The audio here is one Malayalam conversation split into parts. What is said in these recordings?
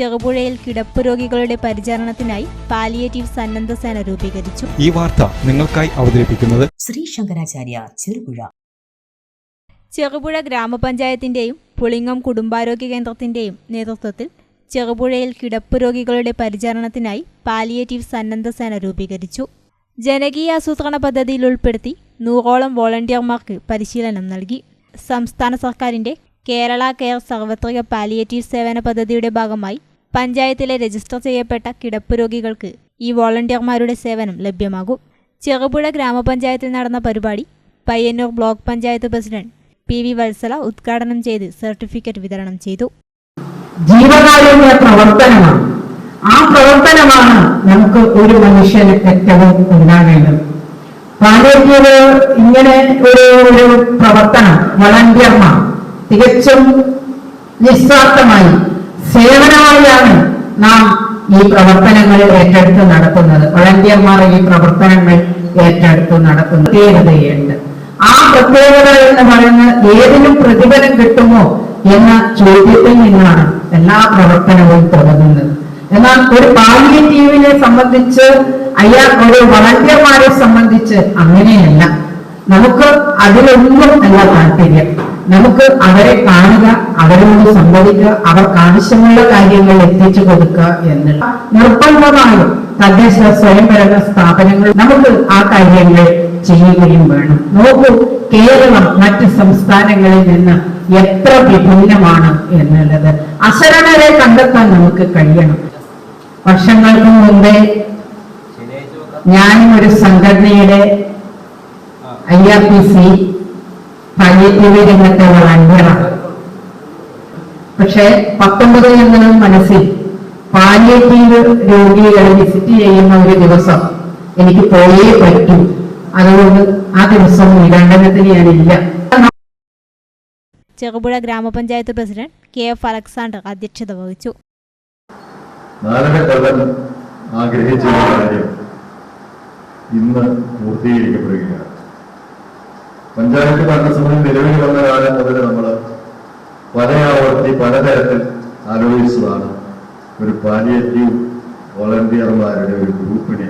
ചെറുപുഴയിൽ കിടപ്പ് രോഗികളുടെ പരിചരണത്തിനായി പാലിയേറ്റീവ് സന്നദ്ധ സേന രൂപീകരിച്ചു. ഈ വാർത്ത നിങ്ങൾക്കായി അവതരിപ്പിക്കുന്നത് ശ്രീ ശങ്കരാചാര്യ ചെറുപുഴ. ചെറുപുഴ ഗ്രാമപഞ്ചായത്തിന്റെയും പുളിങ്ങം കുടുംബാരോഗ്യ കേന്ദ്രത്തിന്റെയും നേതൃത്വത്തിൽ ചെറുപുഴയിൽ കിടപ്പ് രോഗികളുടെ പരിചരണത്തിനായി പാലിയേറ്റീവ് സന്നദ്ധ സേന രൂപീകരിച്ചു. ജനകീയ ആസൂത്രണ പദ്ധതിയിൽ ഉൾപ്പെടുത്തി നൂറോളം വോളണ്ടിയർമാർക്ക് പരിശീലനം നൽകി. സംസ്ഥാന സർക്കാരിന്റെ കേരള കെയർ സാർവത്രിക പാലിയേറ്റീവ് സേവന പദ്ധതിയുടെ ഭാഗമായി പഞ്ചായത്തിലെ രജിസ്റ്റർ ചെയ്യപ്പെട്ട കിടപ്പ് രോഗികൾക്ക് ഈ വോളണ്ടിയർമാരുടെ സേവനം ലഭ്യമാകും. ചെറുപുഴ ഗ്രാമപഞ്ചായത്തിൽ നടന്ന പരിപാടി Payyanur block panchayat president P V Vatsala ഉദ്ഘാടനം ചെയ്ത് സർട്ടിഫിക്കറ്റ് വിതരണം ചെയ്തു. ജീവകാരുണ്യ പ്രവർത്തനമാണ്. ആ പ്രവർത്തനമാണ് നമുക്ക് ഒരു മനുഷ്യന് ഏറ്റവും ഉണ്ടാകേണ്ടത് പാലിയേറ്റീവ് ഇങ്ങനെ ഒരു ഒരു പ്രവർത്തനം വളണ്ടിയർമാർ തികച്ചും നിസ്വാർത്ഥമായി സേവനമായാണ് നാം ഈ പ്രവർത്തനങ്ങൾ ഏറ്റെടുത്ത് നടത്തുന്നത് വളണ്ടിയർമാർ ഈ പ്രവർത്തനങ്ങൾ ഏറ്റെടുത്ത് നടത്തുന്ന പ്രത്യേകതയുണ്ട്. ആ പ്രത്യേകത എന്ന് പറയുന്നത് ഏതിനും പ്രതിഫലം കിട്ടുമോ എന്ന ചോദ്യത്തിൽ നിന്നാണ് എല്ലാ പ്രവർത്തനവും തുടങ്ങുന്നത്. എന്നാൽ ഒരു പാലിയേറ്റീവിനെ സംബന്ധിച്ച് അയാൾ ഒരു വളണ്ടിയർമാരെ സംബന്ധിച്ച് അങ്ങനെയല്ല. നമുക്ക് അതിലൊന്നും അല്ല താല്പര്യം. നമുക്ക് അവരെ കാണുക അവരോട് സംവദിക്കുക അവർക്ക് ആവശ്യമുള്ള കാര്യങ്ങൾ എത്തിച്ചു കൊടുക്കുക എന്നുള്ള നിർബന്ധമായും തദ്ദേശ സ്വയംഭരണ സ്ഥാപനങ്ങൾ നമുക്ക് ആ കാര്യങ്ങൾ ചെയ്യുകയും വേണം. നോക്കൂ കേരളം മറ്റ് സംസ്ഥാനങ്ങളിൽ നിന്ന് എത്ര വിഭിന്നമാണ് എന്നുള്ളത്. അശരണരെ കണ്ടെത്താൻ നമുക്ക് കഴിയണം. വർഷങ്ങൾക്ക് മുമ്പേ ഞാനും ഒരു സംഘടനയുടെ I R P C palliative രംഗത്തെ പക്ഷെ പത്തൊമ്പത് എന്ന മനസ്സിൽ പാലിയേറ്റീവ് രോഗികളെ വിസിറ്റ് ചെയ്യുന്ന ഒരു ദിവസം എനിക്ക് പോയേ പറ്റൂ. അതുകൊണ്ട് ആ ദിവസം നിരണ്ടനത്തിന് ഞാനില്ല ചെറുപുഴ ഗ്രാമപഞ്ചായത്ത് പ്രസിഡന്റ് കെ എഫ് അലക്സാണ്ടർ അധ്യക്ഷത വഹിച്ചു. ആഗ്രഹിച്ച കാര്യം ഇന്ന് പൂർത്തീകരിക്കപ്പെടുകയാണ്. പഞ്ചായത്ത് ഭരണസമിതി നിലവിൽ വന്ന കാലം മുതൽ നമ്മൾ പല ആവർത്തി പലതരത്തിൽ ആലോചിച്ചതാണ്. ഒരു പാലിയേറ്റീവ് വോളണ്ടിയർമാരുടെ ഒരു ഗ്രൂപ്പിനെ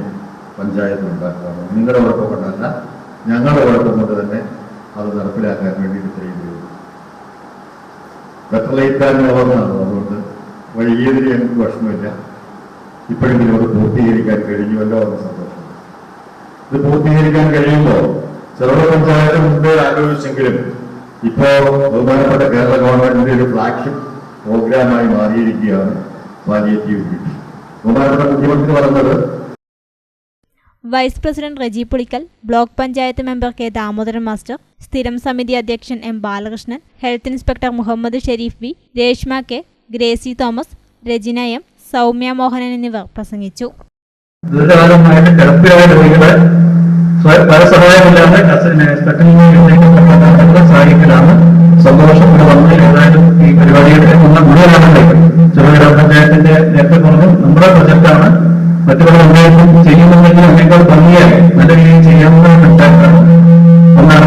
പഞ്ചായത്ത് ഉണ്ടാക്കുകയാണ്. നിങ്ങളുടെ ഉറപ്പ് കൊണ്ടല്ല ഞങ്ങളുടെ ഉറപ്പ് കൊണ്ട് തന്നെ അത് നടപ്പിലാക്കാൻ വേണ്ടിയിട്ട് ചെയ്തു ബെറ്റർ ലേറ്റ് ആൻഡ് എന്നാണ് അതുകൊണ്ട് വൈകിയതിൽ ഞങ്ങൾക്ക് വിഷമമില്ല. ഇപ്പോഴെങ്കിലും അത് പൂർത്തീകരിക്കാൻ കഴിഞ്ഞുവല്ലോ എന്ന സന്തോഷം ഇത് പൂർത്തീകരിക്കാൻ കഴിയുമ്പോൾ മുമ്പേ ആലോചിച്ചെങ്കിലും ഇപ്പോൾ ബഹുമാനപ്പെട്ട കേരള ഗവൺമെന്റിന്റെ ഒരു ഫ്ലാഗ്ഷിപ്പ് പ്രോഗ്രാമായി മാറിയിരിക്കുകയാണ് പാലിയേറ്റീവ് ബ്യൂട്ടി ബഹുമാനപ്പെട്ട മുഖ്യമന്ത്രി പറഞ്ഞത് vice president Reji Pulikkal block panchayat member K Damodaran master സ്ഥിരം സമിതി അധ്യക്ഷൻ M Balakrishnan health inspector Muhammad Sharif B Reshma K Gracy Thomas Rajina M Soumya Mohanan എന്നിവർ പ്രസംഗിച്ചു. പരസഹായമില്ലാതെ സഹായിക്കലാണ് സന്തോഷം ഇവിടെ വന്ന് ഏതായാലും ഈ പരിപാടിയുടെ ഉള്ള ഗുണമാണല്ലേ ചെറുകിട പഞ്ചായത്തിന്റെ നേരത്തെ പറഞ്ഞു നമ്മുടെ പ്രൊജക്റ്റാണ്. മറ്റുള്ള പഞ്ചായത്തും ചെയ്യുന്നുണ്ടെങ്കിൽ അതിനേക്കാൾ ഭംഗിയായി നല്ല രീതിയിൽ ചെയ്യാവുന്ന പഞ്ചായത്താണ് ഒന്നാണ്